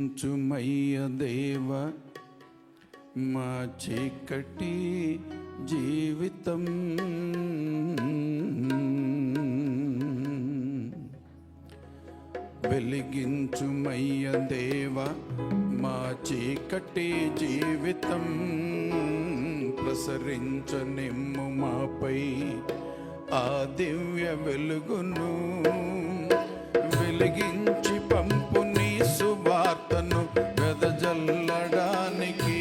చుమయ్య దేవ మా చీకటి జీవితం. వెలిగించుమయ్య దేవ మా చీకటి జీవితం. ప్రసరించనిమ్ము మాపై ఆ దివ్య వెలుగును. వెలిగించి సువార్తను వెదజల్లడానికి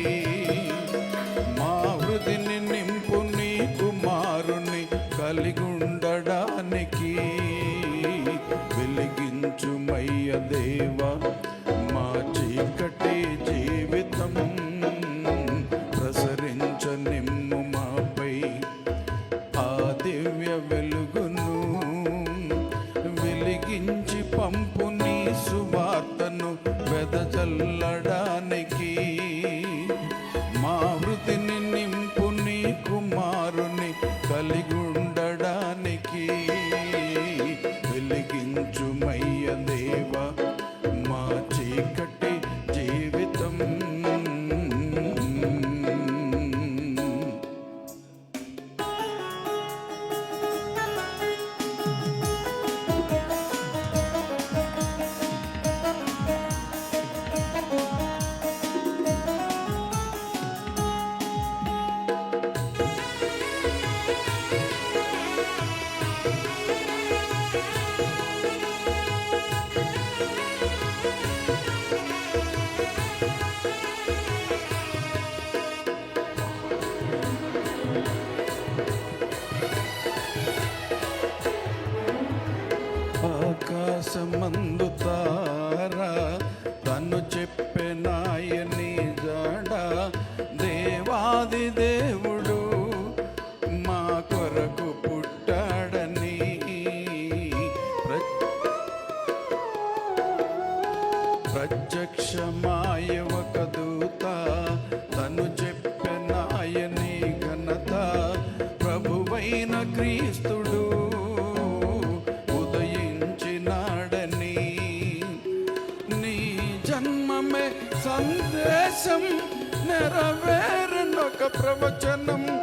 మా హృదిని నింపు నీ కుమారుని కలిగుండడానికి. వెలిగించుమయ్య దేవ వెదజల్లడానికి మా ప్రత్యక్షమాయ ఒక దూత తను చెప్పెనాయని ఘనత ప్రభువైన క్రీస్తుడు ఉదయించినాడని. నీ జన్మమే సందేశం నెరవేరనొక ప్రవచనం.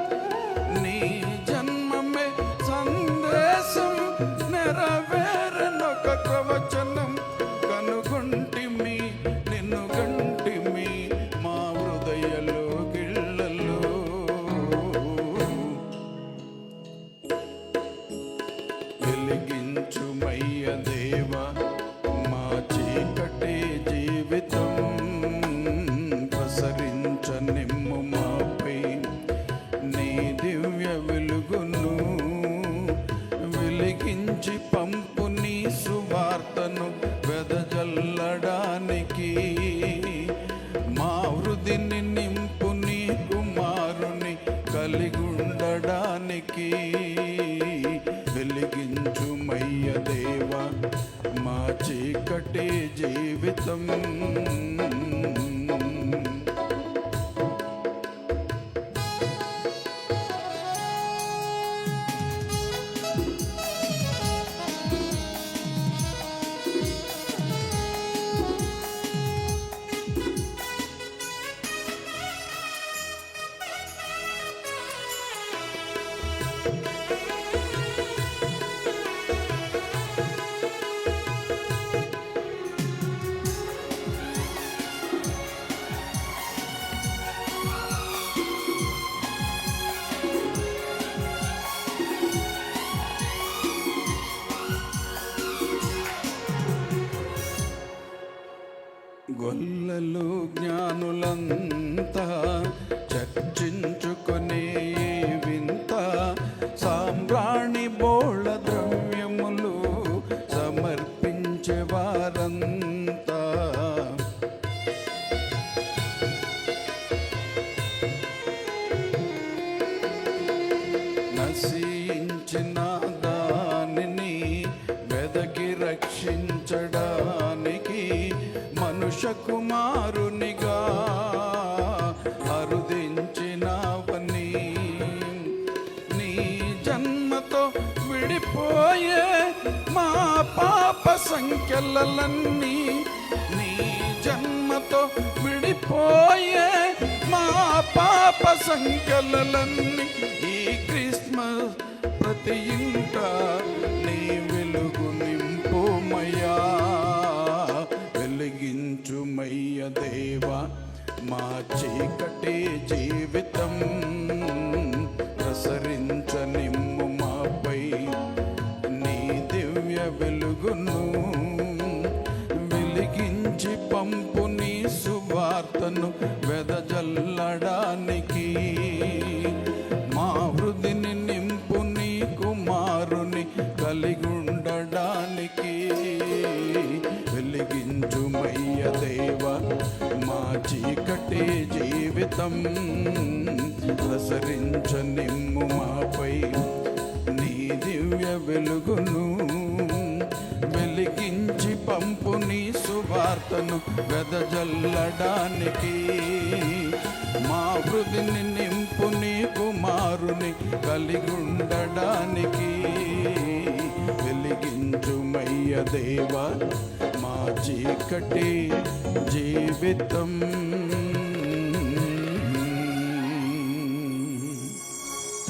సువార్తను వెదజల్లడానికి మా హృదిని నింపు నీ కుమారుని కలిగుండడానికి వెలిగించుమయ్య దేవ మా చీకటి జీవితం గొల్లలు జ్ఞానులంతా నశించిన దానిని వెదకి రక్షించడానికి మనుష కుమారునిగా అరుదించినవని. నీ జన్మతో విడిపోయే మా పాప సంఖ్యలన్నీ నీ జన్మతో విడిపోయే పాప సంఖ్యలన్నీ ఈ క్రిస్మస్ ప్రతి ఇంట నీ వెలుగు నింపుమయ్యా వెలిగించుమయ్య దేవా మా చీకటే జీవితం జీవితం ప్రసరించ నిమ్ము మాపై నీ దివ్య వెలుగును వెలిగించి పంపు నీ సువార్తను వెదజల్లడానికి. మా హృదిని నింపు నీ కుమారుని కలిగుండడానికి. వెలిగించుమయ్య దేవ మా చీకటి జీవితం